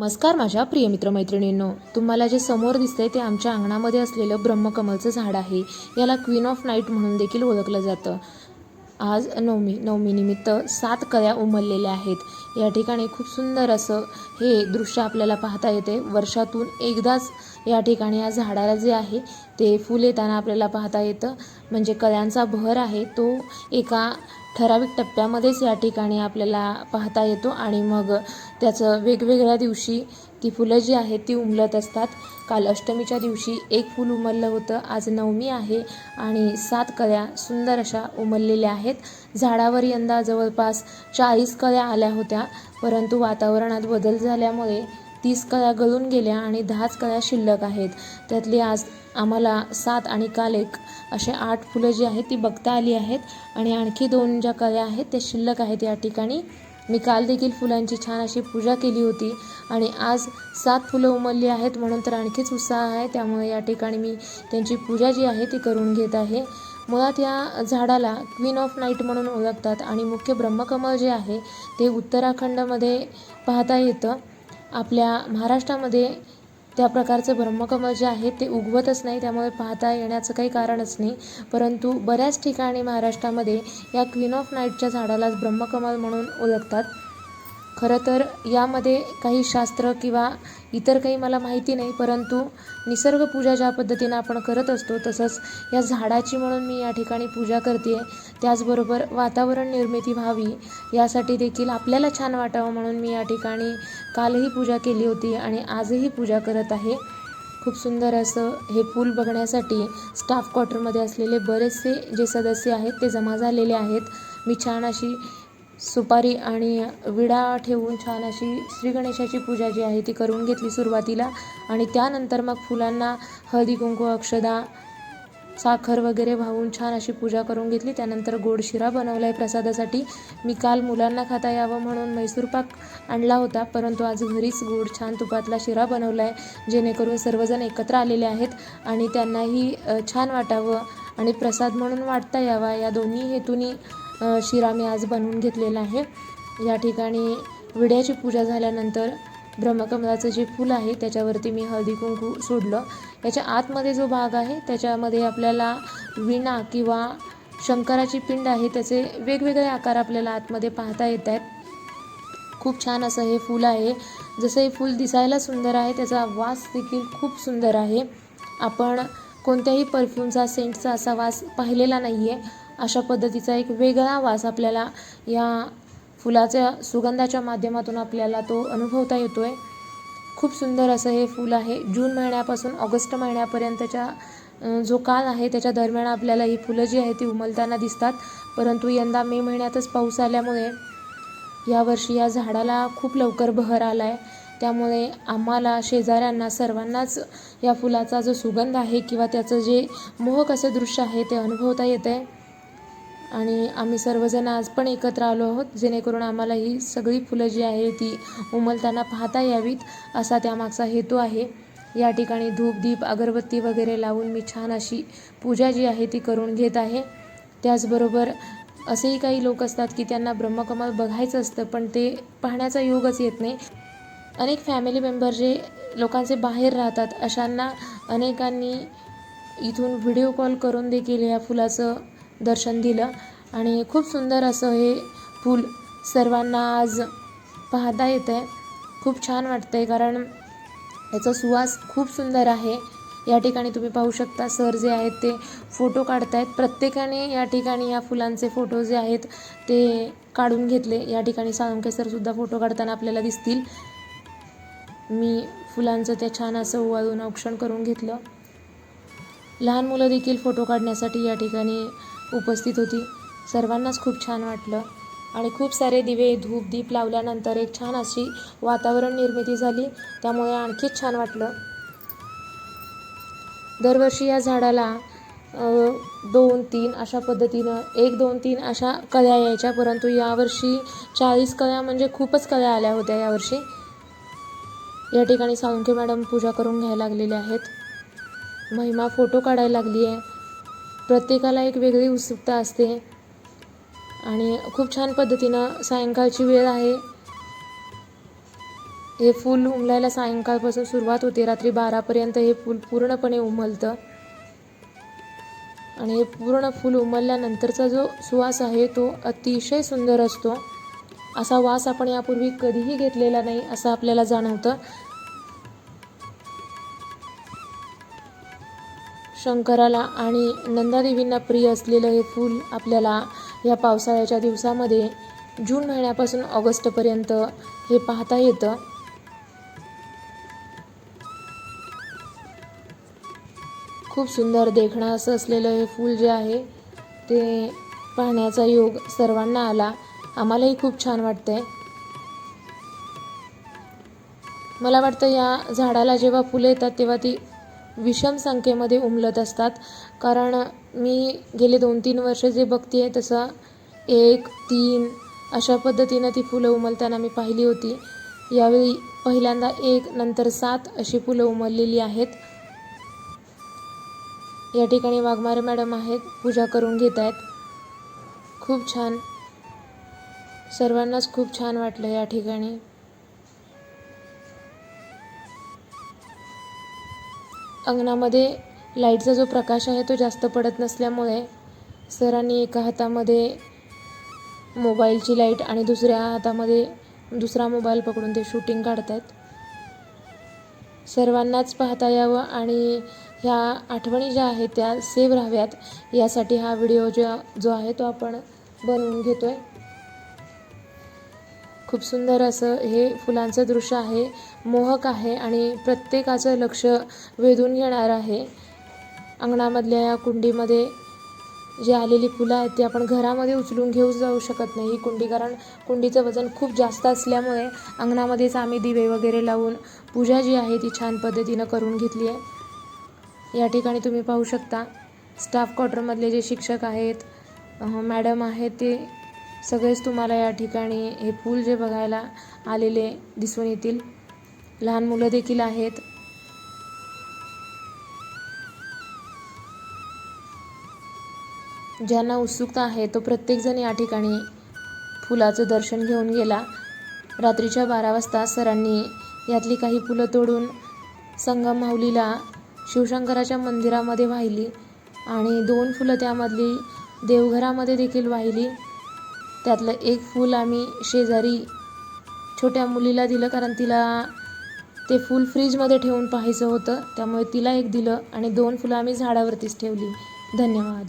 नमस्कार माझ्या प्रिय मित्रमैत्रिणींनो. तुम्हाला जे समोर दिसतंय ते आमच्या अंगणामध्ये असलेलं ब्रह्मकमलचं झाड आहे. याला क्वीन ऑफ नाईट म्हणून देखील ओळखलं जातं. आज नवमी नवमीनिमित्त सात कळ्या उमललेल्या आहेत. या ठिकाणी खूप सुंदर असं हे दृश्य आपल्याला पाहता येते. वर्षातून एकदाच या ठिकाणी या झाडाला जे आहे ते फुल येताना आपल्याला पाहता येतं. म्हणजे कळ्यांचा भर आहे तो एका ठराविक टप्प्यामध्येच या ठिकाणी आपल्याला पाहता येतो आणि मग त्याचं वेगवेगळ्या दिवशी ती फुलं जी आहेत ती उमलत असतात. काल अष्टमीच्या दिवशी एक फूल उमललं होतं. आज नवमी आहे आणि सात कळ्या सुंदर अशा उमललेल्या आहेत. झाडावर यंदा जवळपास चाळीस कळ्या आल्या होत्या परंतु वातावरणात बदल झाल्यामुळे तीस कळ्या गळून गेल्या आणि दहाच कळ्या शिल्लक आहेत. त्यातली आज आम्हाला सात आणि काल एक. असे आठ फुलं जी आहेत ती बघता आली आहेत आणि आणखी दोन ज्या कळ्या आहेत त्या शिल्लक आहेत या ठिकाणी. मी काल देखील फुलांची छान अशी पूजा केली होती आणि आज सात फुलं उमलली आहेत म्हणून तर आणखीच उत्साह आहे. त्यामुळे या ठिकाणी मी त्यांची पूजा जी आहे ती करून घेत आहे. मुळात या झाडाला क्वीन ऑफ नाईट म्हणून ओळखतात आणि मुख्य ब्रह्मकमळ जे आहे ते उत्तराखंडमध्ये पाहता येतं. आपल्या महाराष्ट्रामध्ये त्या प्रकारचं ब्रह्मकमळ जे आहे ते उगवतच नाही त्यामुळे पाहता येण्याचं काही कारणच नाही. परंतु बऱ्याच ठिकाणी महाराष्ट्रामध्ये या क्वीन ऑफ नाईटच्या झाडालाच ब्रह्मकमळ म्हणून ओळखतात. खरं तर यामध्ये काही शास्त्र किंवा इतर काही मला माहिती नाही परंतु निसर्गपूजा ज्या पद्धतीनं आपण करत असतो तसंच या झाडाची म्हणून मी या ठिकाणी पूजा करते. त्याचबरोबर वातावरण निर्मिती व्हावी यासाठी देखील आपल्याला छान वाटावं म्हणून मी या ठिकाणी कालही पूजा केली होती आणि आजही पूजा करत आहे. खूप सुंदर असं हे पूल बघण्यासाठी स्टाफ क्वार्टरमध्ये असलेले बरेचसे जे सदस्य आहेत ते जमा झालेले आहेत. मी छान अशी सुपारी आणि विडा ठेवून छान अशी श्री गणेशाची पूजा जी आहे ती करून घेतली सुरुवातीला. आणि त्यानंतर मग फुलांना हळदी कुंकू अक्षदा साखर वगैरे वाहून छान अशी पूजा करून घेतली. त्यानंतर गोड शिरा बनवला आहे प्रसादासाठी. मी काल मुलांना खाता यावं म्हणून मैसूर पाक आणला होता परंतु आज घरीच गोड छान तुपातला शिरा बनवला आहे जेणेकरून सर्वजण एकत्र आलेले आहेत आणि त्यांनाही छान वाटावं आणि प्रसाद म्हणून वाटता यावा. या दोन्ही हेतूनी शिरा मी आज बनवून घेतलेला आहे. या ठिकाणी विड्याची पूजा झाल्यानंतर ब्रह्मकमलाचं जे फूल आहे त्याच्यावरती मी हळदी कुंकू सोडलं. याच्या आतमध्ये जो भाग आहे त्याच्यामध्ये आपल्याला विणा किंवा शंकराची पिंड आहे त्याचे वेगवेगळे आकार आपल्याला आतमध्ये पाहता येत आहेत. खूप छान असं हे फूल आहे. जसं हे फूल दिसायला सुंदर आहे त्याचा वास देखील खूप सुंदर आहे. आपण कोणत्याही परफ्यूमचा सेंटचा असा वास पाहिलेला नाही आहे अशा पद्धतीचा एक वेगळा वास आपल्याला या फुलाच्या सुगंधाच्या माध्यमातून आपल्याला तो अनुभवता येतो आहे खूप सुंदर असं हे फूल आहे. जून महिन्यापासून ऑगस्ट महिन्यापर्यंतच्या जो काळ आहे त्याच्या दरम्यान आपल्याला ही फुलं जी आहे ती उमलताना दिसतात. परंतु यंदा मे महिन्यातच पाऊस आल्यामुळे यावर्षी या झाडाला खूप लवकर बहर आला आहे त्यामुळे आम्हाला शेजाऱ्यांना सर्वांनाच या फुलाचा जो सुगंध आहे किंवा त्याचं जे मोहक असं दृश्य आहे ते अनुभवता येतं आहे आणि आम्ही सर्वजण आज पण एकत्र आलो आहोत जेणेकरून आम्हाला ही सगळी फुलं जी आहे ती उमलताना पाहता यावीत असा त्यामागचा हेतू आहे. या ठिकाणी धूप दीप अगरबत्ती वगैरे लावून मी छान अशी पूजा जी आहे ती करून घेत आहे. त्याचबरोबर असेही काही लोक असतात की त्यांना ब्रह्मकमल बघायचं असतं पण ते पाहण्याचा योगच येत नाही. अनेक फॅमिली मेंबर जे लोकांचे बाहेर राहतात अशांना अनेकांनी इथून व्हिडिओ कॉल करून देखील या फुलाचं दर्शन दिलं. आणि खूप सुंदर असं हे फूल सर्वांना आज पाहता येतं आहे खूप छान वाटतं आहे कारण याचा सुवास खूप सुंदर आहे. या ठिकाणी तुम्ही पाहू शकता सर जे आहेत ते फोटो काढतायत. प्रत्येकाने या ठिकाणी या फुलांचे फोटो जे आहेत ते काढून घेतले. या ठिकाणी साळुंके सरसुद्धा फोटो काढताना आपल्याला दिसतील. मी फुलांचं ते छान असं ओवाळून औक्षण करून घेतलं. लहान मुलं देखील फोटो काढण्यासाठी या ठिकाणी उपस्थित होती. सर्वांनाच खूप छान वाटलं. आणि खूप सारे दिवे धूप दीप लावल्यानंतर एक छान अशी वातावरण निर्मिती झाली. त्यामुळे आणखीच छान वाटलं. दरवर्षी या झाडाला दोन तीन अशा पद्धतीनं एक दोन तीन अशा कळ्या यायच्या. परंतु यावर्षी चाळीस कळ्या म्हणजे खूपच कळ्या आल्या होत्या यावर्षी. या ठिकाणी साळुंखे मॅडम पूजा करून घ्यायला लागलेल्या आहेत. महिमा फोटो काढायला लागली आहे प्रत्येकाला एक वेगळी उत्सुकता असते. आणि खूप छान पद्धतीनं सायंकाळची वेळ आहे. हे फूल उमलायला सायंकाळपासून सुरुवात होते. रात्री बारापर्यंत हे फूल पूर्णपणे उमलतं. आणि हे पूर्ण फूल उमलल्यानंतरचा जो सुवास आहे तो अतिशय सुंदर असतो. असा वास आपण यापूर्वी कधीही घेतलेला नाही असं आपल्याला जाणवतं. शंकराला आणि नंदादेवींना प्रिय असलेलं हे फूल आपल्याला या पावसाळ्याच्या दिवसामध्ये जून महिन्यापासून ऑगस्टपर्यंत हे पाहता येतं. खूप सुंदर देखणं असं असलेलं हे फूल जे आहे ते पाहण्याचा योग सर्वांना आला. आम्हालाही खूप छान वाटतंय. मला वाटतं या झाडाला जेव्हा फुलं येतात तेव्हा ती विषम संख्येमध्ये उमलत असतात. कारण मी गेले दोन तीन वर्ष जे बघते आहे तसं एक तीन अशा पद्धतीनं ती फुलं उमलताना मी पाहिली होती. यावेळी पहिल्यांदा एक नंतर सात अशी फुलं उमललेली आहेत. या ठिकाणी वाघमारे मॅडम आहेत पूजा करून घेत आहेत. खूप छान. सर्वांनाच खूप छान वाटलं या ठिकाणी. अंगणामध्ये लाईटचा जो प्रकाश आहे तो जास्त पडत नसल्यामुळे सरांनी एका हातामध्ये मोबाईलची लाइट आणि दुसऱ्या हातामध्ये दुसरा मोबाईल पकडून ते शूटिंग काढत आहेत सर्वांनाच पाहता यावं आणि ह्या आठवणी ज्या आहेत त्या सेव्ह राहाव्यात यासाठी हा व्हिडिओ जो जो आहे तो आपण बनवून घेतो आहे खूप सुंदर असं हे फुलांचं दृश्य आहे मोहक आहे आणि प्रत्येकाचं लक्ष वेधून घेणार आहे. अंगणामधल्या या कुंडीमध्ये जी आलेली फुलं आहेत ती आपण घरामध्ये उचलून घेऊ जाऊ शकत नाही. ही कुंडी कारण कुंडीचं वजन खूप जास्त असल्यामुळे अंगणामध्येच आम्ही दिवे वगैरे लावून पूजा जी आहे ती छान पद्धतीनं करून घेतली आहे. या ठिकाणी तुम्ही पाहू शकता स्टाफ क्वार्टरमधले जे शिक्षक आहेत मॅडम आहेत ते सगळेच तुम्हाला या ठिकाणी हे फूल जे बघायला आलेले दिसून येतील. लहान मुलं देखील आहेत. ज्यांना उत्सुकता आहे तो प्रत्येकजण या ठिकाणी फुलाचं दर्शन घेऊन गेला. रात्रीच्या बारा वाजता सरांनी यातली काही फुलं तोडून संगम माऊलीला शिवशंकराच्या मंदिरामध्ये वाहिली आणि दोन फुलं त्यामधली देवघरामध्ये देखील वाहिली. त्यातलं एक फूल आम्ही शेजारी छोट्या मुलीला दिलं कारण तिला ते फूल फ्रीजमध्ये ठेवून पाहायचं होतं त्यामुळे तिला एक दिलं आणि दोन फुलं आम्ही झाडावरतीच ठेवली. धन्यवाद.